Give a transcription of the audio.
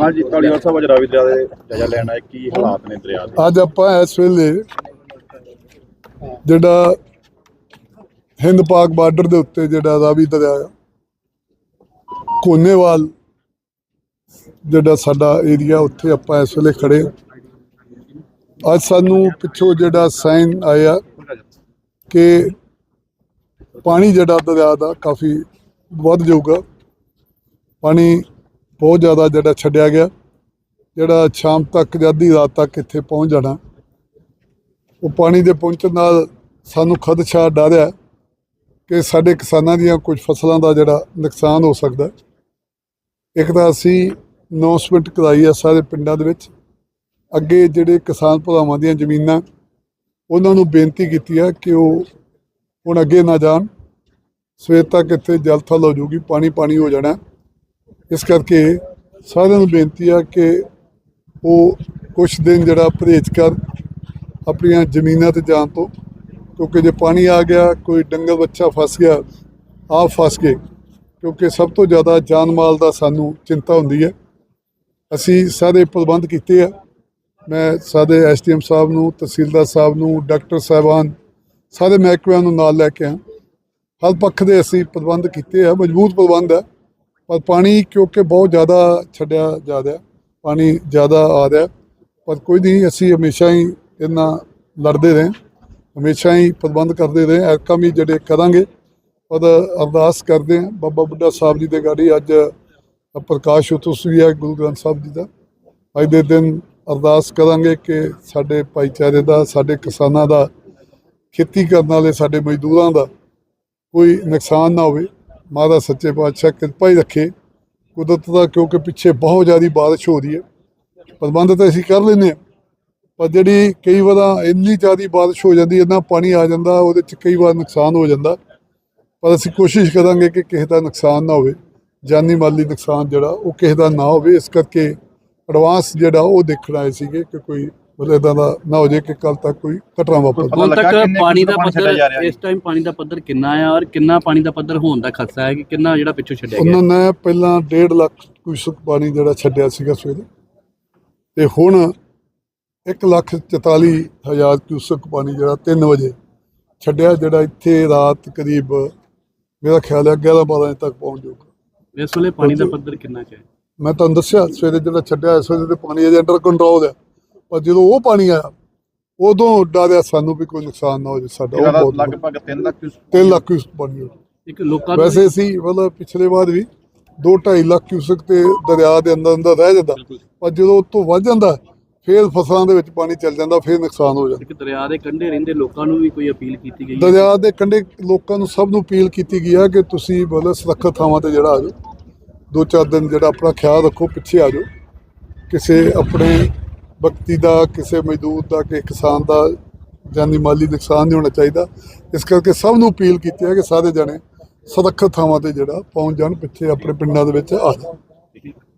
ਹਾਂਜੀ ਧਾਲੀਵਾਲ ਸਾਹਿਬ ਅੱਜ ਰਾਵੀ ਦਰਿਆ ਦੇ ਜਾਇਜ਼ਾ ਲੈਣ ਆਏ, ਕੀ ਹਾਲਾਤ ਨੇ ਦਰਿਆ ਦੇ? ਅੱਜ ਆਪਾਂ ਇਸ ਵੇਲੇ ਜਿਹੜਾ ਹਿੰਦ ਪਾਕ ਬਾਰਡਰ ਦੇ ਉੱਤੇ ਜਿਹੜਾ ਰਾਵੀ ਦਰਿਆ ਆ, ਕੋਨੇਵਾਲ ਜਿਹੜਾ ਸਾਡਾ ਏਰੀਆ, ਉੱਥੇ ਆਪਾਂ ਇਸ ਵੇਲੇ ਖੜੇ ਅੱਜ ਸਾਨੂੰ ਪਿੱਛੋਂ ਜਿਹੜਾ ਸਾਈਨ ਆਇਆ ਕਿ ਪਾਣੀ ਜਿਹੜਾ ਦਰਿਆ ਦਾ ਕਾਫੀ ਵੱਧ ਜਾਊਗਾ। ਪਾਣੀ ਬਹੁਤ ਜ਼ਿਆਦਾ ਜਿਹੜਾ ਛੱਡਿਆ ਗਿਆ। ਜਿਹੜਾ ਸ਼ਾਮ ਤੱਕ ਜਾਂ ਅੱਧੀ ਰਾਤ ਤੱਕ ਇੱਥੇ ਪਹੁੰਚ ਜਾਣਾ। ਉਹ ਪਾਣੀ ਦੇ ਪਹੁੰਚਣ ਨਾਲ ਸਾਨੂੰ ਖਦਸ਼ਾ ਡਰ ਹੈ ਕਿ ਸਾਡੇ ਕਿਸਾਨਾਂ ਦੀਆਂ ਕੁਝ ਫਸਲਾਂ ਦਾ ਜਿਹੜਾ ਨੁਕਸਾਨ ਹੋ ਸਕਦਾ ਇੱਕ ਤਾਂ ਅਸੀਂ ਅਨਾਉਂਸਮੈਂਟ ਕਰਾਈ ਹੈ ਸਾਰੇ ਪਿੰਡਾਂ ਦੇ ਵਿੱਚ। ਅੱਗੇ ਜਿਹੜੇ ਕਿਸਾਨ ਭਰਾਵਾਂ ਦੀਆਂ ਜ਼ਮੀਨਾਂ, ਉਹਨਾਂ ਨੂੰ ਬੇਨਤੀ ਕੀਤੀ ਹੈ ਕਿ ਉਹ ਹੁਣ ਅੱਗੇ ਨਾ ਜਾਣ। ਸਵੇਰ ਤੱਕ ਇੱਥੇ ਜਲ ਥਲ ਹੋ ਜਾਊਗੀ ਪਾਣੀ ਪਾਣੀ ਹੋ ਜਾਣਾ। ਇਸ ਕਰਕੇ ਸਾਰਿਆਂ ਨੂੰ ਬੇਨਤੀ ਆ ਕਿ ਉਹ ਕੁਝ ਦਿਨ ਜਿਹੜਾ ਪਰਹੇਜ਼ ਕਰ, ਆਪਣੀਆਂ ਜ਼ਮੀਨਾਂ ਤੇ ਜਾਣ ਤੋਂ, ਕਿਉਂਕਿ ਜੇ ਪਾਣੀ ਆ ਗਿਆ, ਕੋਈ ਡੰਗਰ ਬੱਚਾ ਫਸ ਗਿਆ, ਆਪ ਫਸ ਗਏ, ਕਿਉਂਕਿ ਸਭ ਤੋਂ ਜ਼ਿਆਦਾ ਜਾਨ ਮਾਲ ਦਾ ਸਾਨੂੰ ਚਿੰਤਾ ਹੁੰਦੀ ਹੈ। ਅਸੀਂ ਸਾਰੇ ਪ੍ਰਬੰਧ ਕੀਤੇ ਆ। ਮੈਂ ਸਾਡੇ ਐਸਡੀਐਮ ਸਾਹਿਬ ਨੂੰ, ਤਹਿਸੀਲਦਾਰ ਸਾਹਿਬ ਨੂੰ, ਡਾਕਟਰ ਸਾਹਿਬਾਨ, ਸਾਰੇ ਮਹਿਕਮਿਆਂ ਨੂੰ ਨਾਲ ਲੈ ਕੇ ਆ। ਹਰ ਪੱਖ ਦੇ ਅਸੀਂ ਪ੍ਰਬੰਧ ਕੀਤੇ ਆ, ਮਜ਼ਬੂਤ ਪ੍ਰਬੰਧ ਆ। ਪਰ ਪਾਣੀ ਕਿਉਂਕਿ ਬਹੁਤ ਜ਼ਿਆਦਾ ਛੱਡਿਆ ਜਾ ਰਿਹਾ, ਪਾਣੀ ਜ਼ਿਆਦਾ ਆ ਰਿਹਾ। ਪਰ ਕੋਈ ਨਹੀਂ, ਅਸੀਂ ਹਮੇਸ਼ਾ ਹੀ ਇਹਨਾਂ ਲੜਦੇ ਰਹੇ, ਹਮੇਸ਼ਾ ਹੀ ਪ੍ਰਬੰਧ ਕਰਦੇ ਰਹੇ ਐਰਕਾਂ ਵੀ ਜਿਹੜੇ ਕਰਾਂਗੇ। ਪਰ ਅਰਦਾਸ ਕਰਦੇ ਹਾਂ, ਬਾਬਾ ਬੁੱਢਾ ਸਾਹਿਬ ਜੀ ਦੇ ਗਾੜੀ ਅੱਜ ਪ੍ਰਕਾਸ਼ ਉਤਸਵ ਵੀ ਹੈ ਗੁਰੂ ਗ੍ਰੰਥ ਸਾਹਿਬ ਜੀ ਦਾ। ਅੱਜ ਦੇ ਦਿਨ ਅਰਦਾਸ ਕਰਾਂਗੇ ਕਿ ਸਾਡੇ ਭਾਈਚਾਰੇ ਦਾ, ਸਾਡੇ ਕਿਸਾਨਾਂ ਦਾ, ਖੇਤੀ ਕਰਨ ਵਾਲੇ, ਸਾਡੇ ਮਜ਼ਦੂਰਾਂ ਦਾ ਕੋਈ ਨੁਕਸਾਨ ਨਾ ਹੋਵੇ। ਮਾਤਾ ਸੱਚੇ ਪਾਤਸ਼ਾਹ ਕਿਰਪਾ ਹੀ ਰੱਖੇ। ਕੁਦਰਤ ਦਾ ਕਿਉਂਕਿ ਪਿੱਛੇ ਬਹੁਤ ਜ਼ਿਆਦਾ ਬਾਰਿਸ਼ ਹੋ ਰਹੀ ਹੈ। ਪ੍ਰਬੰਧ ਤਾਂ ਅਸੀਂ ਕਰ ਲੈਂਦੇ ਹਾਂ। ਪਰ ਜਿਹੜੀ ਕਈ ਵਾਰ ਇੰਨੀ ਜ਼ਿਆਦਾ ਬਾਰਿਸ਼ ਹੋ ਜਾਂਦੀ ਇੰਨਾ ਪਾਣੀ ਆ ਜਾਂਦਾ, ਉਹਦੇ ਚ ਕਈ ਵਾਰ ਨੁਕਸਾਨ ਹੋ ਜਾਂਦਾ। ਪਰ ਅਸੀਂ ਕੋਸ਼ਿਸ਼ ਕਰਾਂਗੇ ਕਿ ਕਿਸੇ ਦਾ ਨੁਕਸਾਨ ਨਾ ਹੋਵੇ। ਜਾਨੀ ਮਾਲੀ ਨੁਕਸਾਨ ਜਿਹੜਾ, ਉਹ ਕਿਸੇ ਦਾ ਨਾ ਹੋਵੇ। ਇਸ ਕਰਕੇ ਐਡਵਾਂਸ ਜਿਹੜਾ, ਉਹ ਦੇਖਣ ਆਏ ਸੀਗੇ ਕਿ ਕੋਈ ਮਤਲਬ ਇਦਾਂ ਦਾ ਨਾ ਹੋ ਜਾਏ ਕਿ ਕੱਲ ਤੱਕ ਕੋਈ ਘਟਨਾ ਵਾਪਰ ਹੁਣ ਲੱਗਾ ਤੱਕ ਪਾਣੀ ਦਾ ਜਾ ਪੱਧਰ ਇਸ ਟਾਈਮ ਪਾਣੀ ਦਾ ਪੱਧਰ ਕਿੰਨਾ ਹੈ ਔਰ ਕਿੰਨਾ ਪਾਣੀ ਦਾ ਪੱਧਰ ਹੋਣ ਦਾ ਖਤਰਾ ਹੈ ਕਿ ਕਿੰਨਾ ਜਿਹੜਾ ਪਿੱਛੋਂ ਛੱਡਿਆ ਗਿਆ? ਉਹਨਾਂ ਨੇ ਪਹਿਲਾਂ 1.5 ਲੱਖ ਕੁਇਸਕ ਪਾਣੀ ਜਿਹੜਾ ਛੱਡਿਆ ਸੀਗਾ ਸਵੇਰੇ। ਤੇ ਹੁਣ 1 ਲੱਖ 44 ਹਜ਼ਾਰ ਕਿਊਸਕ ਪਾਣੀ ਜਿਹੜਾ 3 ਵਜੇ ਛੱਡਿਆ ਜਿਹੜਾ ਇੱਥੇ ਰਾਤ ਕਰੀਬ ਮੇਰਾ ਖਿਆਲ ਹੈ 11 12 ਵਜੇ ਤੱਕ ਪਹੁੰਚ ਜਾਊਗਾ। ਇਸ ਵੇਲੇ ਪਾਣੀ ਦਾ ਪੱਧਰ ਕਿੰਨਾ ਹੈ? ਮੈਂ ਤੁਹਾਨੂੰ ਦੱਸਿਆ ਸਵੇਰੇ ਜਿਹੜਾ ਛੱਡਿਆ ਇਸ ਵੇਲੇ ਤੇ ਪਾਣੀ ਅਜੇ ਅੰਡਰ ਕੰਟਰੋਲ ਹੈ। ਪਰ ਜਦੋਂ ਉਹ ਪਾਣੀ ਆਇਆ ਉਦੋਂ ਡਰਿਆ ਸਾਨੂੰ ਵੀ ਕੋਈ ਨੁਕਸਾਨ ਨਾ ਹੋ ਜਾਵੇ ਸਾਡਾ ਉਹ ਬਹੁਤ ਲਗਭਗ 3 ਲੱਖ 3 ਲੱਖ ਕਿਊਸਕ ਪਾਣੀ ਹੋ ਗਿਆ। ਇੱਕ ਲੋਕਾਂ ਵੈਸੇ ਸੀ ਮਤਲਬ ਪਿਛਲੇ ਵਾਰ ਵੀ 2.5 ਲੱਖ ਕਿਊਸਕ ਤੇ ਦਰਿਆ ਦੇ ਅੰਦਰ ਅੰਦਰ ਰਹਿ ਜਾਂਦਾ ਪਰ ਜਦੋਂ ਉਤੋਂ ਵੱਧ ਜਾਂਦਾ ਫੇਰ ਫਸਲਾਂ ਦੇ ਵਿੱਚ ਪਾਣੀ ਚੱਲ ਜਾਂਦਾ ਫੇਰ ਨੁਕਸਾਨ ਹੋ ਜਾਂਦਾ। ਇੱਕ ਦਰਿਆ ਦੇ ਕੰਢੇ ਰਹਿੰਦੇ ਲੋਕਾਂ ਨੂੰ ਵੀ ਕੋਈ ਅਪੀਲ ਕੀਤੀ ਗਈ ਹੈ? ਦਰਿਆ ਦੇ ਕੰਢੇ ਲੋਕਾਂ ਨੂੰ ਸਭ ਨੂੰ ਅਪੀਲ ਕੀਤੀ ਗਈ ਹੈ ਕਿ ਤੁਸੀਂ ਮਤਲਬ ਸੁਰੱਖਿਅਤ ਥਾਵਾਂ ਤੇ ਜਿਹੜਾ ਆ ਜਾਓ। ਦੋ ਚਾਰ ਦਿਨ ਜਿਹੜਾ ਆਪਣਾ ਖਿਆਲ ਰੱਖੋ ਪਿੱਛੇ ਆ ਜਾਓ। ਕਿਸੇ ਆਪਣੇ ਵਿਅਕਤੀ ਦਾ, ਕਿਸੇ ਮਜ਼ਦੂਰ ਦਾ, ਕਿਸੇ ਕਿਸਾਨ ਦਾ, ਜਾਨੀ ਮਾਲੀ ਨੁਕਸਾਨ ਨਹੀਂ ਹੋਣਾ ਚਾਹੀਦਾ। ਇਸ ਕਰਕੇ ਸਭ ਨੂੰ ਅਪੀਲ ਕੀਤੀ ਹੈ ਕਿ ਸਾਰੇ ਜਣੇ ਸੁਰੱਖਿਅਤ ਥਾਵਾਂ ਤੇ ਜਿਹੜਾ ਪਹੁੰਚ ਜਾਣ, ਪਿੱਛੇ ਆਪਣੇ ਪਿੰਡਾਂ ਦੇ ਵਿੱਚ ਆ ਜਾਣ।